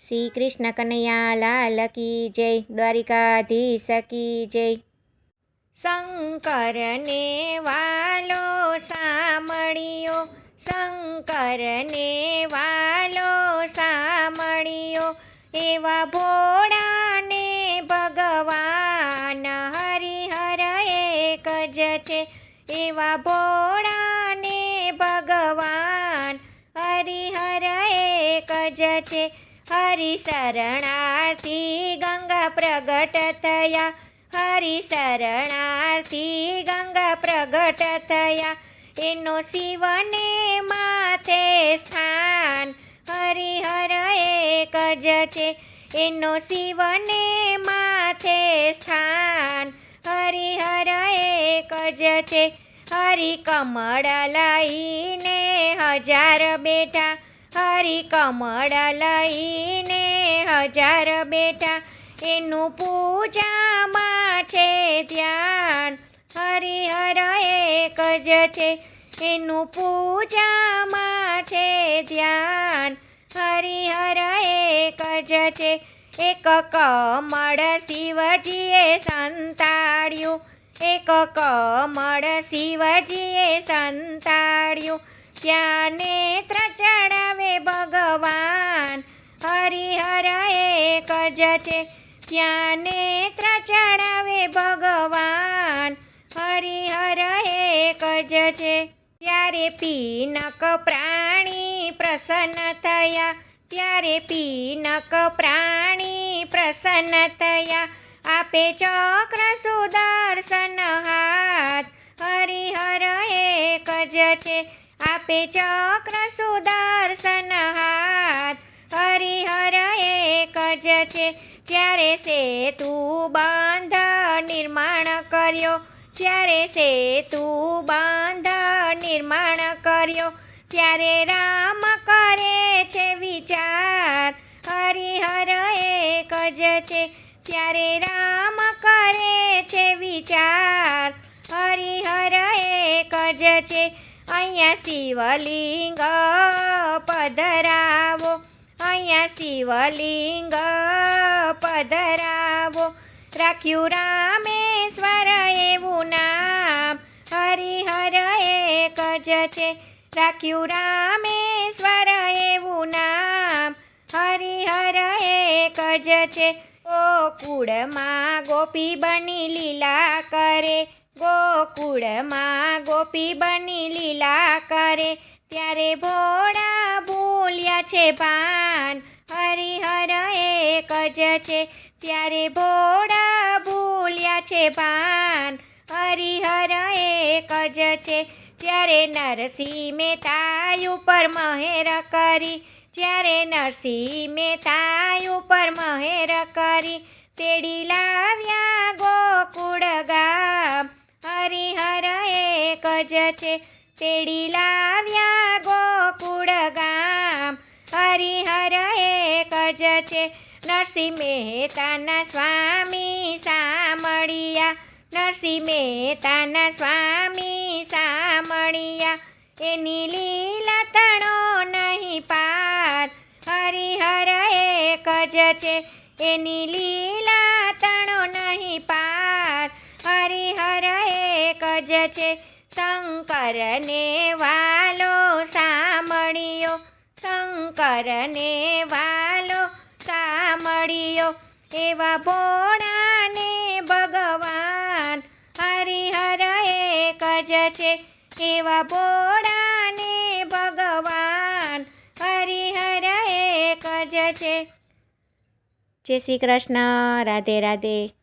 શ્રી કૃષ્ણ કનૈયા લાલ કી જય, દ્વારિકાધીશ કી જય. શંકરને વાલો સામળિયો શંકરને વાલો સામળિયો એવા ભોળાને ભગવાન હરિહર એક જ છે. એવા ભોળાને ભગવાન હરિહર એક જ છે. હરિ શરણાર્થી ગંગા પ્રગટ થયા. હરિ શરણાર્થી ગંગા પ્રગટ થયા. એનો શિવને માથે સ્થાન હરિહર એક જ છે. એનો શિવને માથે સ્થાન હરિહર એક જ છે. હરિ કમળ લઈને હજાર બેઠા. હરિ કમળ લઈને હજાર બેઠા એનું પૂજામાં છે ધ્યાન. હરિહર એક જ છે, એનું પૂજામાં છે ધ્યાન. હરિહર એક જ છે, એક કમળ શિવજીએ સંતાડ્યું. એક કમળ શિવજીએ સંતાડ્યું. ત્યાં નેત્ર ચડાવે ભગવાન. હરિહર એક જ છે. ત્યાં નેત્ર ચડાવે ભગવાન. હરિહર એક જ છે. ત્યારે પીનક પ્રાણી પ્રસન્ન થયા. ત્યારે પીનક પ્રાણી પ્રસન્ન થયા. આપે ચક્ર સુદર્શન હાથ. હરિહર એક જ છે. આપે ચક્ર સુદર્શન હાથ. હરિહર એક જ છે. જ્યારે સેતુ બાંધ નિર્માણ કર્યો. જ્યારે સેતુ બાંધ નિર્માણ કર્યો. ત્યારે રામ કરે છે વિચાર. હરિહર એક જ છે. ત્યારે રામ કરે છે વિચાર. હરિહર એક જ છે. અહીંયા શિવલિંગ પધરાવો, અહીંયા શિવલિંગ પધરાવો. રાખ્યું રામેશ્વર એવું નામ, હરિહર એક જ છે. રાખ્યું રામેશ્વર એવું નામ, હરિહર એક જ છે. ગોકુળમાં ગોપી બની લીલા કરે ગોકુળમાં ગોપી બની લીલા કરે, ત્યારે ભોળા ભૂલ્યા છે પાન હરિહર એક જ છે, ત્યારે ભોળા બોલ્યા છે પાન હરિહર એક જ છે, જ્યારે નરસિંહ મહેતા ઉપર મહેર કરી, જ્યારે નરસિંહ મહેતા ઉપર મહેર કરી, તેડી લાવ્યા ગોકુળ ગામ. એક જ છે. તેડી લાવ્યા ગોકુળ ગામ. હરિહર એક જ છે. નરસિંહ મહેતાના સ્વામી સામળિયા નરસિંહ મહેતાના સ્વામી સામળિયા એની લીલા તણો નહીં પાર. હરિહર એક જ છે. એની લીલા શંકરને વાલો સામળિયો શંકરને વાલો સામળિયો એવા ભોળાને ભગવાન હરિહર એક જ છે. એવા ભોળાને ભગવાન હરિહર એક જ છે. જય શ્રી કૃષ્ણ. રાધે રાધે.